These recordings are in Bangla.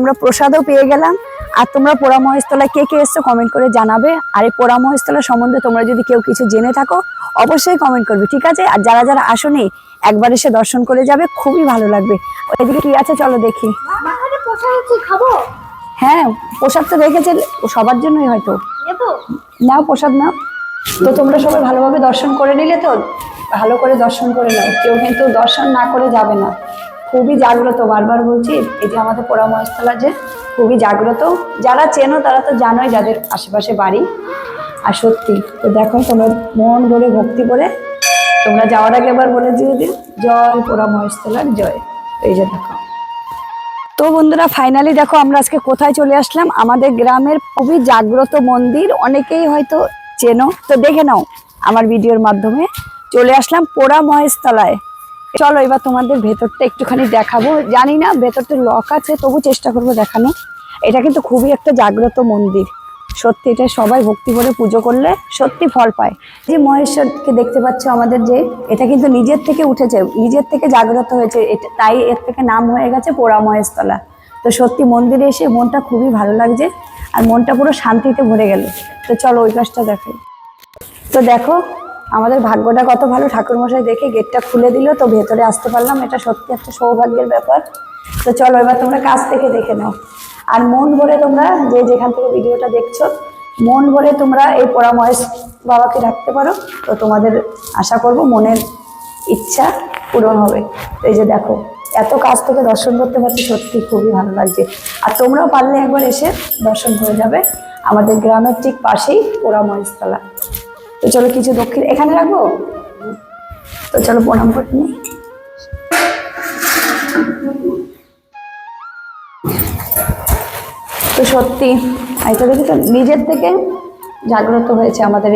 আমরা প্রসাদও পেয়ে গেলাম। আর তোমরা পোড়া মহেশতলা কে কে এসছো কমেন্ট করে জানাবে। আর এই পোড়া মহেশতলা সম্বন্ধে তোমরা যদি কেউ কিছু জেনে থাকো অবশ্যই কমেন্ট করবে ঠিক আছে? আর যারা যারা আসোনি একবার এসে দর্শন করে যাবে খুবই ভালো লাগবে। ওইদিকে কি আছে চলো দেখি। খাব? হ্যাঁ প্রসাদ তো রেখেছে সবার জন্যই হয়তো। নাও প্রসাদ নাও। তো তোমরা সবাই ভালোভাবে দর্শন করে নিলে তো ভালো করে দর্শন করে নাও। কেউ কিন্তু দর্শন না করে যাবে না। খুবই জাগ্রত, বারবার বলছি যে আমাদের পোড়া মহেশতলা যে খুবই জাগ্রত। যারা চেনো তারা তো জানোই যাদের আশেপাশে বাড়ি। আর সত্যি, তো দেখো তোমরা মন ভরে ভক্তি করে তোমরা যাওয়ার আগে একবার বলে দিয়ে দিন জয় পোড়া মহেশতলার জয়। এই যে দেখো। তো বন্ধুরা ফাইনালি দেখো আমরা আজকে কোথায় চলে আসলাম? আমাদের গ্রামের খুবই জাগ্রত মন্দির, অনেকেই হয়তো চেনো। তো দেখে নাও, আমার ভিডিওর মাধ্যমে চলে আসলাম পোড়া মহেশতলায় চলো এবার তোমাদের ভেতরটা একটুখানি দেখাবো। জানি না ভেতরটা লক আছে, তবু চেষ্টা করব দেখানো। এটা কিন্তু খুবই একটা জাগ্রত মন্দির। সত্যি এটা সবাই ভক্তি করে পুজো করলে সত্যি ফল পায়। যে মহেশ্বরকে দেখতে পাচ্ছ আমাদের যে, এটা কিন্তু নিজের থেকে উঠেছে, নিজের থেকে জাগ্রত হয়েছে। এটা তাই এর থেকে নাম হয়ে গেছে পোড়া মহেশতলা তো সত্যি মন্দিরে এসে মনটা খুবই ভালো লাগছে আর মনটা পুরো শান্তিতে ভরে গেল। তো চলো ওই কাজটা দেখাই। তো দেখো আমাদের ভাগ্যটা কত ভালো, ঠাকুরমশাই দেখে গেটটা খুলে দিল, তো ভেতরে আসতে পারলাম। এটা সত্যি একটা সৌভাগ্যের ব্যাপার। তো চলো, এবার তোমরা কাছ থেকে দেখে নাও। আর মন ভরে তোমরা যে যেখান থেকে ভিডিওটা দেখছ, মন ভরে তোমরা এই পোড়া মহেশ বাবাকে রাখতে পারো। তো তোমাদের আশা করব মনের ইচ্ছা পূরণ হবে। এই যে দেখো, এত কাছ থেকে দর্শন করতে পারছি, সত্যি খুবই ভালো লাগছে। আর তোমরাও পারলে একবার এসে দর্শন করে যাবে আমাদের গ্রামের ঠিক পাশেই পোড়া মহেশতলা তো চলো কিছু দক্ষিণ এখানে রাখব? তো চলো প্রণাম করে তো সত্যি এটা দেখি তো নিজের থেকে জাগ্রত হয়েছে আমাদের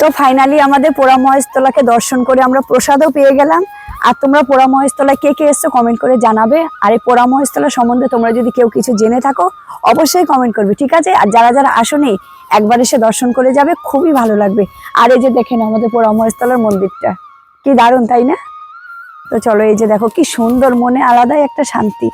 তো ফাইনালি আমাদের পোড়া মহেশতলাকে দর্শন করে আমরা প্রসাদও পেয়ে গেলাম। আর তোমরা পোড়া মহেশতলায় কে কে এসছো কমেন্ট করে জানাবে। আর এই পোড়া মহেশতলা সম্বন্ধে তোমরা যদি কেউ কিছু জেনে থাকো, অবশ্যই কমেন্ট করবে, ঠিক আছে? আর যারা যারা আসোনি একবার এসে দর্শন করে যাবে, খুবই ভালো লাগবে। আর এই যে দেখেন আমাদের পোড়া মন্দিরটা। কি দারুণ, তাই না? তো চলো এই যে দেখো, কি সুন্দর, মনে আলাদাই একটা শান্তি।